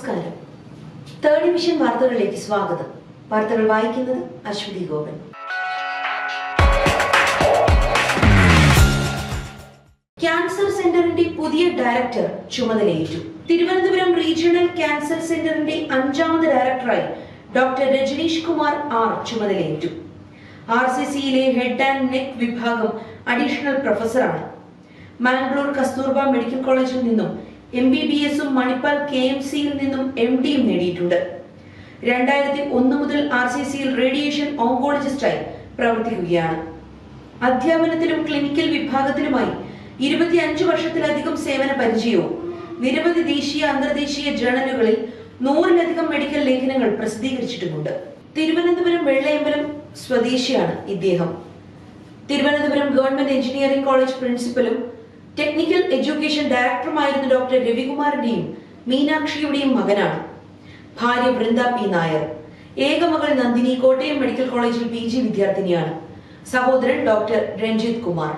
നമസ്കാരം. Third division വാർത്തകളിലേക്ക് സ്വാഗതം. വാർത്തകൾ വായിക്കുന്നത് അശ്വതി ഗോപൻ. ക്യാൻസർ സെന്ററിന്റെ പുതിയ ഡയറക്ടർ ചുമതലയേറ്റു. തിരുവനന്തപുരം റീജിയണൽ ക്യാൻസർ സെന്ററിന്റെ അഞ്ചാമത് ഡയറക്ടറായി ഡോക്ടർ രജനീഷ് കുമാർ ആർ ചുമതലയേറ്റു. ആർ സി സിയിലെ ഹെഡ് ആൻഡ് നെക്ക് വിഭാഗം അഡീഷണൽ പ്രൊഫസറാണ്. മാംഗ്ലൂർ കസ്തൂർബ മെഡിക്കൽ കോളേജിൽ നിന്നും എം ബി ബി എസും മണിപ്പാൽ കെ എം സിയിൽ നിന്നും എം ഡിയും നേടിയിട്ടുണ്ട്. രണ്ടായിരത്തി ഒന്ന് മുതൽ ആർ സി സിയിൽ റേഡിയേഷൻ ഓങ്കോളജിസ്റ്റായി പ്രവർത്തിക്കുകയാണ്. അധ്യാപനത്തിലും ക്ലിനിക്കൽ വിഭാഗത്തിലുമായി ഇരുപത്തിയഞ്ച് വർഷത്തിലധികം സേവന പരിചയവും നിരവധി ദേശീയ അന്തർദേശീയ ജേണലുകളിൽ നൂറിലധികം മെഡിക്കൽ ലേഖനങ്ങൾ പ്രസിദ്ധീകരിച്ചിട്ടുമുണ്ട്. തിരുവനന്തപുരം വെള്ളയമ്പലം സ്വദേശിയാണ് ഇദ്ദേഹം. തിരുവനന്തപുരം ഗവൺമെന്റ് എഞ്ചിനീയറിംഗ് കോളേജ് പ്രിൻസിപ്പലും ടെക്നിക്കൽ എഡ്യൂക്കേഷൻ ഡയറക്ടറുമായിരുന്ന ഡോക്ടർ രവികുമാറിന്റെയും മീനാക്ഷിയുടെയും മകനാണ്. ഭാര്യ വൃന്ദ പി. നായർ. ഏകമകൾ നന്ദിനി കോട്ടയം മെഡിക്കൽ കോളേജിൽ പി ജി വിദ്യാർത്ഥിനിയാണ്. സഹോദരൻ ഡോക്ടർ രഞ്ജിത് കുമാർ.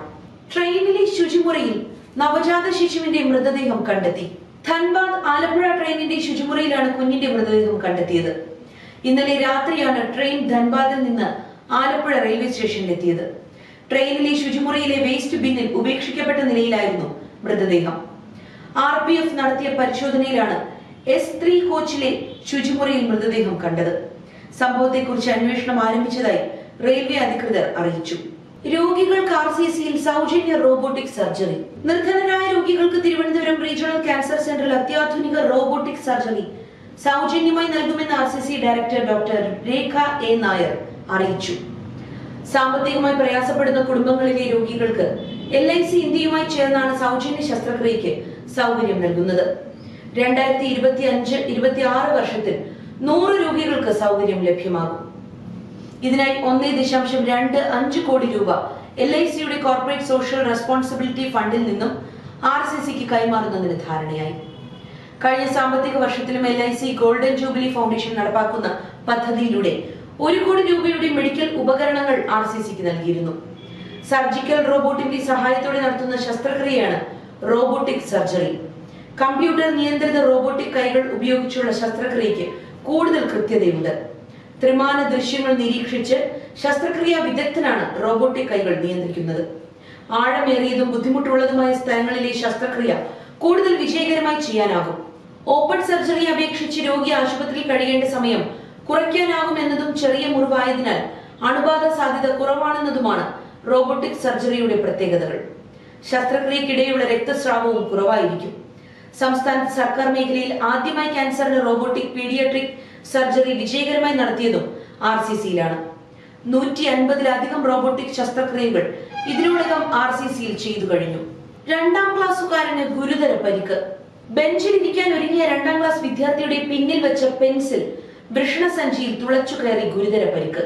ട്രെയിനിലെ ശുചിമുറിയിൽ നവജാത ശിശുവിന്റെ മൃതദേഹം കണ്ടെത്തി. ധൻബാദ് ആലപ്പുഴ ട്രെയിനിന്റെ ശുചിമുറിയിലാണ് കുഞ്ഞിന്റെ മൃതദേഹം കണ്ടെത്തിയത്. ഇന്നലെ രാത്രിയാണ് ട്രെയിൻ ധൻബാദിൽ നിന്ന് ആലപ്പുഴ റെയിൽവേ സ്റ്റേഷനിലെത്തിയത്. ട്രെയിനിലെ ശുചിമുറിയിലെ വേസ്റ്റ് ബിന്നിൽ ഉപേക്ഷിക്കപ്പെട്ട നിലയിലായിരുന്നു മൃതദേഹം. ആർ പി എഫ് നടത്തിയ പരിശോധനയിലാണ് എസ് ത്രീ കോച്ചിലെ ശുചിമുറിയിൽ മൃതദേഹം കണ്ടത്. സംഭവത്തെക്കുറിച്ച് അന്വേഷണം ആരംഭിച്ചതായി റെയിൽവേ അധികൃതർ അറിയിച്ചു. രോഗികൾക്ക് ആർ സി സിയിൽ സൗജന്യ റോബോട്ടിക് സർജറി. നിർധനരായ രോഗികൾക്ക് തിരുവനന്തപുരം റീജിയണൽ ക്യാൻസർ സെന്ററിൽ അത്യാധുനിക റോബോട്ടിക് സർജറി സൗജന്യമായി നൽകുമെന്ന് R C C director doctor Rekha A Nair അറിയിച്ചു. സാമ്പത്തികമായി പ്രയാസപ്പെടുന്ന കുടുംബങ്ങളിലെ രോഗികൾക്ക് എൽ ഐ സി ഇന്ത്യയുമായി ചേർന്നാണ് സൗജന്യ ശസ്ത്രക്രിയയ്ക്ക് സൗകര്യം നൽകുന്നത്. രണ്ടായിരത്തി ഇരുപത്തി അഞ്ച് ഇരുപത്തി ആറ് വർഷത്തിൽ നൂറ് രോഗികൾക്ക് സൗകര്യം ലഭ്യമാകും. ഇതിനായി ഒന്നേ ദശാംശം രണ്ട് അഞ്ച് കോടി രൂപ എൽ ഐ സിയുടെ കോർപ്പറേറ്റ് സോഷ്യൽ റെസ്പോൺസിബിലിറ്റി ഫണ്ടിൽ നിന്നും ആർ സി സിക്ക് കൈമാറുന്നതിന് ധാരണയായി. കഴിഞ്ഞ സാമ്പത്തിക വർഷത്തിലും L I C golden jubilee foundation നടപ്പാക്കുന്ന പദ്ധതിയിലൂടെ ഒരു കോടി രൂപയുടെ മെഡിക്കൽ ഉപകരണങ്ങൾ ആർ സി സിക്ക് നൽകിയിരുന്നു. സർജിക്കൽ റോബോട്ടിന്റെ സഹായത്തോടെ നടത്തുന്ന ശസ്ത്രക്രിയയാണ് റോബോട്ടിക് സർജറി. കമ്പ്യൂട്ടർ നിയന്ത്രിത റോബോട്ടിക് കൈകൾ ഉപയോഗിച്ചുള്ള ശസ്ത്രക്രിയയ്ക്ക് കൂടുതൽ കൃത്യതയുണ്ട്. ത്രിമാന ദൃശ്യങ്ങൾ നിരീക്ഷിച്ച് ശസ്ത്രക്രിയാ വിദഗ്ധനാണ് റോബോട്ടിക് കൈകൾ നിയന്ത്രിക്കുന്നത്. ആഴമേറിയതും ബുദ്ധിമുട്ടുള്ളതുമായ സ്ഥലങ്ങളിലെ ശസ്ത്രക്രിയ കൂടുതൽ വിജയകരമായി ചെയ്യാനാകും. ഓപ്പൺ സർജറി അപേക്ഷിച്ച് രോഗി ആശുപത്രിയിൽ കഴിയേണ്ട സമയം കുറയ്ക്കാനാകുമെന്നതും ചെറിയ മുറിവായതിനാൽ അണുബാധ സാധ്യത കുറവാണെന്നതുമാണ് റോബോട്ടിക് സർജറിയുടെ പ്രത്യേകതകൾ. ശസ്ത്രക്രിയക്കിടെയുള്ള രക്തസ്രാവവും കുറവായിരിക്കും. സംസ്ഥാനത്ത് സർക്കാർ മേഖലയിൽ ആദ്യമായി ക്യാൻസറിന് റോബോട്ടിക് പീഡിയാട്രിക് സർജറി വിജയകരമായി നടത്തിയതും ആർ സി സിയിലാണ്. നൂറ്റി അൻപതിലധികം റോബോട്ടിക് ശസ്ത്രക്രിയകൾ ഇതിനോടകം ആർ സി സിയിൽ ചെയ്തു കഴിഞ്ഞു. രണ്ടാം ക്ലാസ്സുകാരന് ഗുരുതര പരിക്ക്. ബെഞ്ചിൽ ഇരിക്കാൻ ഒരുങ്ങിയ രണ്ടാം ക്ലാസ് വിദ്യാർത്ഥിയുടെ പിന്നിൽ വെച്ച പെൻസിൽ വൃഷണസഞ്ചിയിൽ തുളച്ചു കയറി ഗുരുതര പരിക്ക്.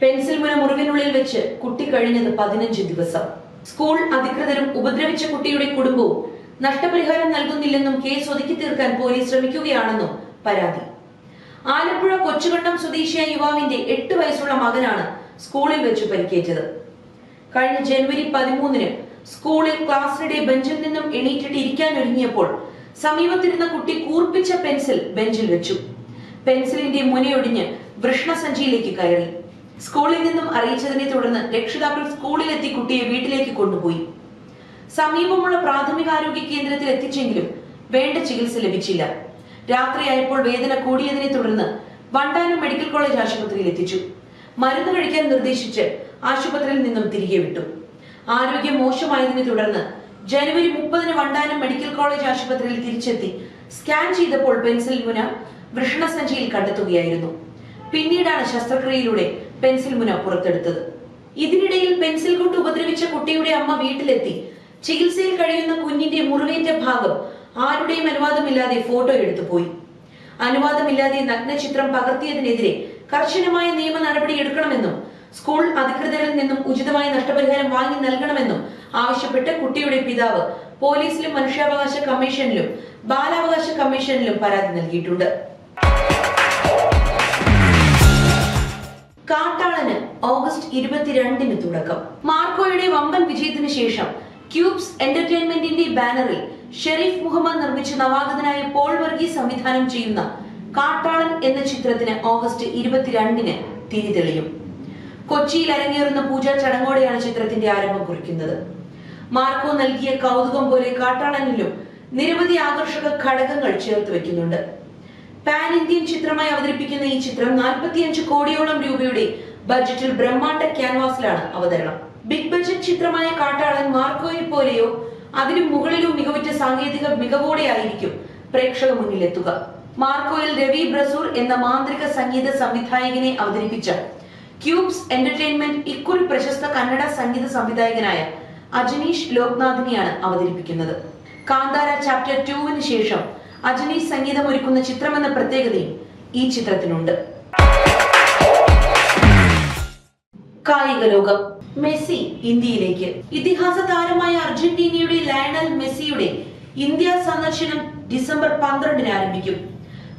പെൻസിൽ മുന മുറിവിനുള്ളിൽ വെച്ച് കുട്ടി കഴിഞ്ഞത് പതിനഞ്ച് ദിവസം. സ്കൂൾ അധികൃതരും ഉപദ്രവിച്ച കുട്ടിയുടെ കുടുംബവും നഷ്ടപരിഹാരം നൽകുന്നില്ലെന്നും കേസ് ഒതുക്കി തീർക്കാൻ പോലീസ് ശ്രമിക്കുകയാണെന്നും പരാതി. ആലപ്പുഴ കൊച്ചുകണ്ടം സ്വദേശിയായ യുവാവിന്റെ എട്ട് വയസ്സുള്ള മകനാണ് സ്കൂളിൽ വെച്ച് പരിക്കേറ്റത്. കഴിഞ്ഞ ജനുവരി പതിമൂന്നിന് സ്കൂളിൽ ക്ലാസ്സിനിടെ ബെഞ്ചിൽ നിന്നും എണീറ്റിട്ട് ഇരിക്കാൻ ഒരുങ്ങിയപ്പോൾ സമീപത്തിരുന്ന കുട്ടി കൂർപ്പിച്ച പെൻസിൽ ബെഞ്ചിൽ വെച്ചു. പെൻസിലിന്റെ മുനയൊടിഞ്ഞ് വൃഷ്ണസഞ്ചിയിലേക്ക് കയറി. സ്കൂളിൽ നിന്നും അറിയിച്ചതിനെ തുടർന്ന് രക്ഷിതാക്കൾ സ്കൂളിലെത്തി കുട്ടിയെ വീട്ടിലേക്ക് കൊണ്ടുപോയി. സമീപമുള്ള പ്രാഥമികാരോഗ്യ കേന്ദ്രത്തിൽ എത്തിച്ചെങ്കിലും വേണ്ട ചികിത്സ ലഭിച്ചില്ല. രാത്രിയായപ്പോൾ വേദന കൂടിയതിനെ തുടർന്ന് വണ്ടാനം മെഡിക്കൽ കോളേജ് ആശുപത്രിയിൽ എത്തിച്ചു. മരുന്ന് കഴിക്കാൻ നിർദ്ദേശിച്ച് ആശുപത്രിയിൽ നിന്നും തിരികെ വിട്ടു. ആരോഗ്യം മോശമായതിനെ തുടർന്ന് ജനുവരി മുപ്പതിന് വണ്ടാനം മെഡിക്കൽ കോളേജ് ആശുപത്രിയിൽ തിരിച്ചെത്തി. സ്കാൻ ചെയ്തപ്പോൾ പെൻസിൽ മുന വൃഷണസഞ്ചിയിൽ കണ്ടെത്തുകയായിരുന്നു. പിന്നീടാണ് ശസ്ത്രക്രിയയിലൂടെ പെൻസിൽ മുന പുറത്തെടുത്തത്. ഇതിനിടയിൽ പെൻസിൽ കൊണ്ട് ഉപദ്രവിച്ച കുട്ടിയുടെ അമ്മ വീട്ടിലെത്തി. ചികിത്സയിൽ കഴിയുന്ന കുഞ്ഞിന്റെ മുറിവേറ്റ ഭാഗം ആരുടെയും അനുവാദമില്ലാതെ ഫോട്ടോ എടുത്തു പോയി. അനുവാദമില്ലാതെ നഗ്നചിത്രം പകർത്തിയതിനെതിരെ കർശനമായ നിയമ നടപടി എടുക്കണമെന്നും സ്കൂൾ അധികൃതരിൽ നിന്നും ഉചിതമായ നഷ്ടപരിഹാരം വാങ്ങി നൽകണമെന്നും ആവശ്യപ്പെട്ട് കുട്ടിയുടെ പിതാവ് പോലീസിലും മനുഷ്യാവകാശ കമ്മീഷനിലും ബാലാവകാശ കമ്മീഷനിലും പരാതി നൽകിയിട്ടുണ്ട്. കാട്ടാളന് ഓഗസ്റ്റ് ഇരുപത്തിരണ്ടിന് തുടക്കം. മാർക്കോയുടെ വമ്പൻ വിജയത്തിന് ശേഷം ക്യൂബ്സ് എന്റർടൈൻമെന്റിന്റെ ബാനറിൽ ഷെരീഫ് മുഹമ്മദ് നിർമ്മിച്ച നവാഗതനായ പോൾ വർഗീസ് സംവിധാനം ചെയ്യുന്ന കാട്ടാളൻ എന്ന ചിത്രത്തിന് ഓഗസ്റ്റ് ഇരുപത്തിരണ്ടിന് തിരി തെളിയും കൊച്ചിയിൽ അരങ്ങേറുന്ന പൂജാ ചടങ്ങോടെയാണ് ചിത്രത്തിന്റെ ആരംഭം കുറിക്കുന്നത്. മാർക്കോ നൽകിയ കൗതുകം പോലെ കാട്ടാളനിലും നിരവധി ആകർഷക ഘടകങ്ങൾ ചേർത്ത് വെക്കുന്നുണ്ട്. പാൻ ഇന്ത്യൻ ചിത്രമായി അവതരിപ്പിക്കുന്ന ഈ ചിത്രം 45 കോടിയോളം രൂപയുടെ ബജറ്റിൽ ബ്രഹ്മാണ്ഡ ക്യാൻവാസിലാണ് അവതരണം. ബിഗ് ബജറ്റ് ചിത്രമായ കാട്ടാളൻ മാർക്കോയെ പോലെയോ അതിനു മുകളിലോ മികവുറ്റ സാങ്കേതിക മികവോടെ ആയിരിക്കും പ്രേക്ഷക മുന്നിലെത്തുക. മാർക്കോയിൽ രവി ബ്രസൂർ എന്ന മാന്ത്രിക സംഗീത സംവിധായകനെ അവതരിപ്പിച്ച ക്യൂബ്സ് എന്റർടൈൻമെന്റ് ഇക്കുറി പ്രശസ്ത കന്നഡ സംഗീത സംവിധായകനായ അജനീഷ് ലോക്നാഥിനെയാണ് അവതരിപ്പിക്കുന്നത്. കാന്താര ചാപ്റ്റർ ടുവിന് ശേഷം അജനീഷ് സംഗീതം ഒരുക്കുന്ന ചിത്രമെന്ന പ്രത്യേകതയും ഈ ചിത്രത്തിനുണ്ട് കായിക ലോകം. മെസ്സി ഇന്ത്യയിലേക്ക്. ഇതിഹാസ താരമായ അർജന്റീനയുടെ ലയണൽ മെസ്സിയുടെ ഇന്ത്യ സന്ദർശനം ഡിസംബർ പന്ത്രണ്ടിന് ആരംഭിക്കും.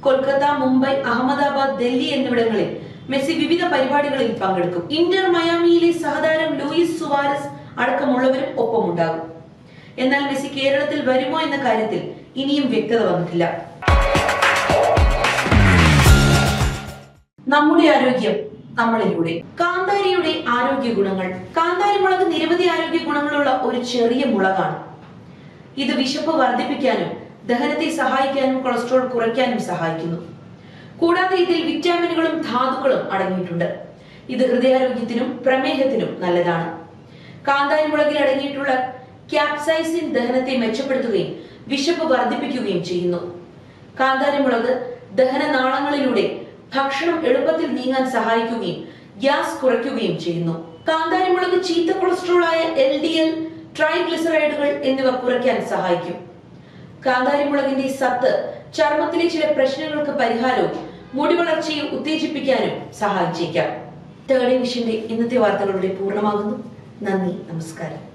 കൊൽക്കത്ത മുംബൈ അഹമ്മദാബാദ് ഡൽഹി എന്നിവിടങ്ങളിൽ മെസ്സി വിവിധ പരിപാടികളിൽ പങ്കെടുക്കും. ഇന്റർ മയാമിയിലെ സഹതാരം ലൂയിസ് സുവാരസ് അടക്കമുള്ളവരും ഒപ്പമുണ്ടാകും. എന്നാൽ മെസ്സി കേരളത്തിൽ വരുമോ എന്ന കാര്യത്തിൽ ഇനിയും വ്യക്തത വന്നിട്ടില്ല. നമ്മുടെ ആരോഗ്യം നമ്മളിലൂടെ. കാന്താരിയുടെ ആരോഗ്യ ഗുണങ്ങൾ. കാന്താരി മുളക് നിരവധി ആരോഗ്യ ഗുണങ്ങളുള്ള ഒരു ചെറിയ മുളകാണ്. ഇത് വിശപ്പ് വർദ്ധിപ്പിക്കാനും ദഹനത്തെ സഹായിക്കാനും കൊളസ്ട്രോൾ കുറയ്ക്കാനും സഹായിക്കുന്നു. കൂടാതെ ഇതിൽ വിറ്റാമിനുകളും ധാതുക്കളും അടങ്ങിയിട്ടുണ്ട്. ഇത് ഹൃദയാരോഗ്യത്തിനും പ്രമേഹത്തിനും നല്ലതാണ്. കാന്താരി മുളകിൽ അടങ്ങിയിട്ടുള്ള ക്യാപ്സൈസിൻ ദഹനത്തെ മെച്ചപ്പെടുത്തുകയും വിശപ്പ് വർദ്ധിപ്പിക്കുകയും ചെയ്യുന്നു. കാന്താരിമുളക് ദഹനനാളങ്ങളിലൂടെ ദഹന നാളങ്ങളിലൂടെ ഭക്ഷണം എളുപ്പത്തിൽ നീങ്ങാൻ സഹായിക്കുകയും ഗ്യാസ് കുറയ്ക്കുകയും ചെയ്യുന്നു. കാന്താരിമുളക് ചീത്ത കൊളസ്ട്രോൾ ആയ എൽ ഡി എൽ ട്രൈഗ്ലിസറൈഡുകൾ എന്നിവ കുറയ്ക്കാൻ സഹായിക്കും. കാന്താരിമുളകിന്റെ സത്ത് ചർമ്മത്തിലെ ചില പ്രശ്നങ്ങൾക്ക് പരിഹാരവും മുടി വളർച്ചയെ ഉത്തേജിപ്പിക്കാനും സഹായിച്ചേക്കാം. തേർഡ് വിഷന്റെ ഇന്നത്തെ വാർത്തകളുടെ പൂർണമാകുന്നു. നന്ദി നമസ്കാരം.